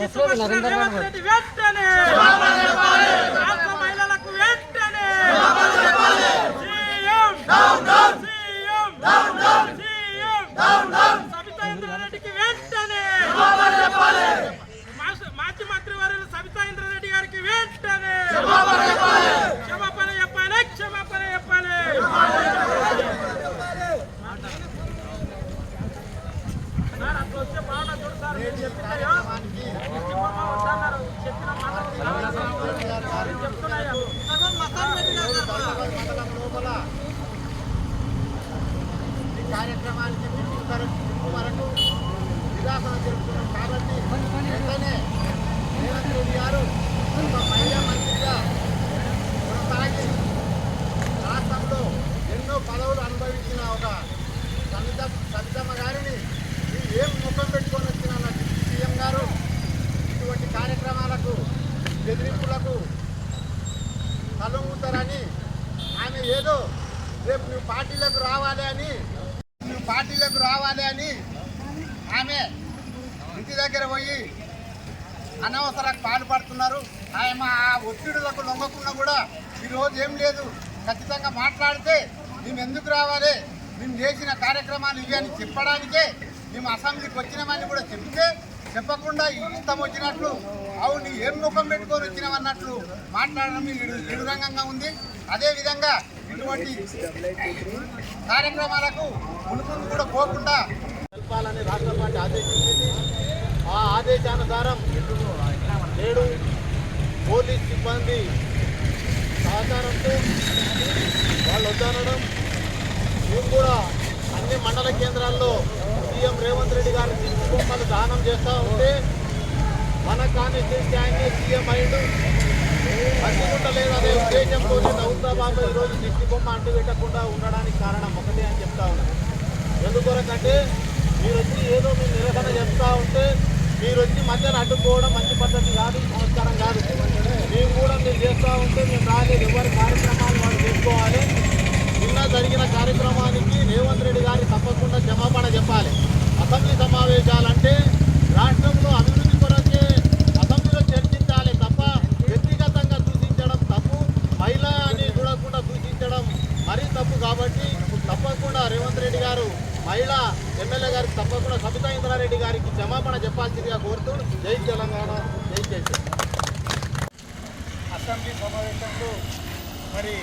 కిట్టుబడిన రేవంత్ రెడ్డి వెంటనే రాష్ట్ర మహిళలకు వెంటనే సీఎం సీఎం సీఎం సబితా ఇంద్రారెడ్డికి వెంటనే మాస్- మాజీ మంత్రి వారు సబితా ఇంద్రారెడ్డి గారికి వెంటనే క్షమాపణ చెప్పాలి క్షమాపణ చెప్పాలి సార్ అట్లా వస్తే బాగుండదు చూడు సార్ మీరు చెప్పినాయో ఇంటి బొమ్మ వద్దన్నారు చెప్పిన మాట చెప్తున్నాయా సగం మసాలా రెడ్డి గారు మండలం లోపల ఈ కార్యక్రమానికి వరకు వరకు నిరాశన జరుగుతున్నాం కాబట్టి వెంటనే రేవంత్ రెడ్డి గారు ఒక మహిళా మంత్రిగా కొనసాగి రాష్ట్రంలో ఎన్నో పదవులు అనుభవించిన ఒక సవిత సవితమ్మ గారిని ఏం ముఖం పెట్టుకొని వచ్చిన సీఎం గారు ఇటువంటి కార్యక్రమాలకు బెదిరింపులకు తలొంగుతారని ఆమె ఏదో రేపు నువ్వు పార్టీలకు రావాలి అని పార్టీలకు రావాలి అని ఆమె ఇంటి దగ్గర పోయి అనవసరాలు పాల్పడుతున్నారు. ఆమె ఆ ఒత్తిడులకు లొంగకుండా కూడా ఈరోజు ఏం లేదు. ఖచ్చితంగా మాట్లాడితే మేము ఎందుకు రావాలి? మేము చేసిన కార్యక్రమాలు ఇవి అని చెప్పడానికే మేము అసెంబ్లీకి వచ్చినామని కూడా చెప్తే చెప్పకుండా ఇష్టం వచ్చినట్లు అవును ఏం ముఖం పెట్టుకొని వచ్చినామన్నట్లు మాట్లాడడం నిరురంగంగా ఉంది. అదేవిధంగా ఇటువంటి కార్యక్రమాలకు మునుముందు కూడా పోకుండా తెలపాలని రాష్ట్ర పార్టీ ఆదేశించింది. ఆ ఆదేశానుసారం నేడు పోలీస్ సిబ్బంది సహకారంతో వాళ్ళు వద్దనడం మేము కూడా అన్ని మండల కేంద్రాల్లో సీఎం రేవంత్ రెడ్డి గారి దిష్టి బొమ్మలు దానం చేస్తూ ఉంటే మన కాన్స్టిట్యూన్సీ ఆయనే సీఎం అయ్యాడు. మంచిగుంటలేదు అనే ఉద్దేశంతో నవ్వుతా ఈరోజు దిష్టి బొమ్మ అంటు పెట్టకుండా ఉండడానికి కారణం ఒకటే అని చెప్తా ఉన్నాను ఎందుకొరకంటే మీరు వచ్చి ఏదో మీరు నిరసన చెప్తా ఉంటే మీరు వచ్చి మధ్యన అడ్డుకోవడం మంచి పద్ధతి కాదు సంస్కారం కాదు. మేము కూడా మీరు చేస్తూ ఉంటే మేము రాలేదు ఎవరి కార్యక్రమాలు వాళ్ళు చేసుకోవాలి. నిన్న జరిగిన కార్యక్రమానికి రేవంత్ రెడ్డి గారి తప్పకుండా హక్కు కాబట్టి తప్పకుండా రేవంత్ రెడ్డి గారు మహిళా ఎమ్మెల్యే గారికి తప్పకుండా సబితా ఇంద్రారెడ్డి గారికి క్షమాపణ చెప్పాల్సిందిగా కోరుతూ జై తెలంగాణ జై కేసీఆర్ అసెంబ్లీ సమావేశంలో మరి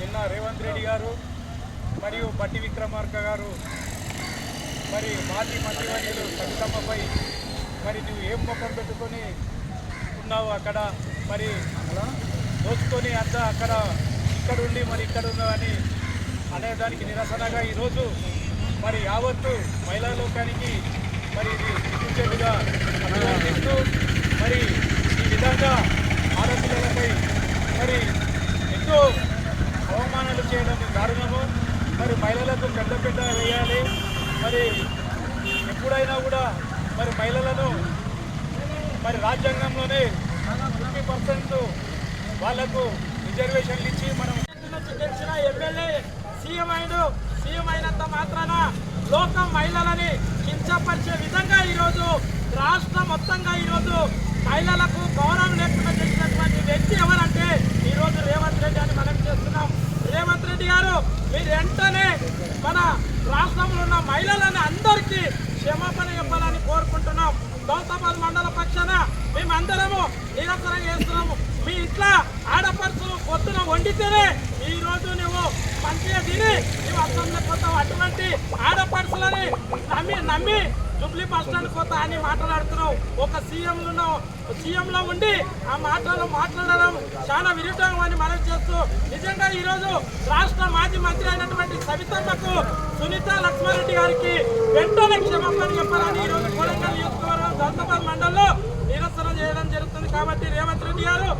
నిన్న రేవంత్ రెడ్డి గారు మరియు బట్టి విక్రమార్క గారు మరి మాజీ మంత్రివర్యులు సబితమ్మపై మరి నువ్వు ఏం ముఖం పెట్టుకొని ఉన్నావు అక్కడ మరి దోచుకొని అంతా అక్కడ ఇక్కడ ఉండి మరి ఇక్కడ ఉన్నావని అనేదానికి నిరసనగా ఈరోజు మరి యావత్తు మహిళా లోకానికి మరి ఇది సూచనగా అభినందిస్తూ మరి ఈ విధంగా ఆడపిల్లలపై మరి ఎంతో అవమానాలు చేయడం దారుణము మరి మహిళలకు పెద్ద పెద్ద వేయాలి. మరి ఎప్పుడైనా కూడా మరి మహిళలను మరి రాజ్యాంగంలోనే ఫిఫ్టీ పర్సెంట్ వాళ్ళకు రిజర్వేషన్లు ఇచ్చి మనం గెలిచిన ఎమ్మెల్యే సీఎం అయిన సీఎం అయినంత మాత్రాన లోకం మహిళలని కించపరిచే విధంగా ఈరోజు రాష్ట్రం మొత్తంగా ఈరోజు మహిళలకు గౌరవం లేకుండా చేసినటువంటి వ్యక్తి ఎవరంటే ఈరోజు రేవంత్ రెడ్డి అని మనం చేస్తున్నాం. రేవంత్ రెడ్డి గారు మీరు వెంటనే మన రాష్ట్రంలో ఉన్న మహిళలని అందరికీ క్షమాపణ చెప్పాలని కోరుకుంటున్నాం. గౌతాబాద్ మండల పక్షాన మేమందరము నిరసన చేస్తున్నాము. మీ ఇంట్లో ఆడపడుచులు పొద్దున వండితేనే ఈ రోజు నువ్వు మంచిగా తిని నువ్వు అసెంబ్లీ పోతావు. అటువంటి ఆడపడుచులని నమ్మి నమ్మి జుబ్లీ బస్ స్టాండ్ పోతా అని మాట్లాడుతున్నావు. ఒక సీఎంలో సీఎంలో ఉండి ఆ మాటలు మాట్లాడడం చాలా విరుద్ధం అని మనం చేస్తూ నిజంగా ఈ రోజు రాష్ట్ర మాజీ మంత్రి అయినటువంటి సవితమ్మకు సునీత లక్ష్మారెడ్డి గారికి వెంటనే క్షమాపణ చెప్పాలని ఈరోజు రోజు కొడంగల్ నియోజకవర్గం దౌతాబాద్ మండలంలో నిరసన చేయడం జరుగుతుంది. కాబట్టి రేవంత్ రెడ్డి గారు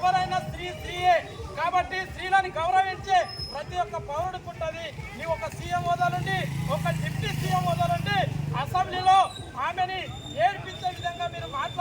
ఎవరైనా స్త్రీ స్త్రీయే. కాబట్టి స్త్రీలను గౌరవించే ప్రతి ఒక్క పౌరుడికి ఉంటుంది. నీ ఒక సీఎం హోదాలండి ఒక డిప్యూటీ సీఎం హోదాలండి అసెంబ్లీలో ఆమెని ఏడ్పించే విధంగా మీరు మాట్లాడారు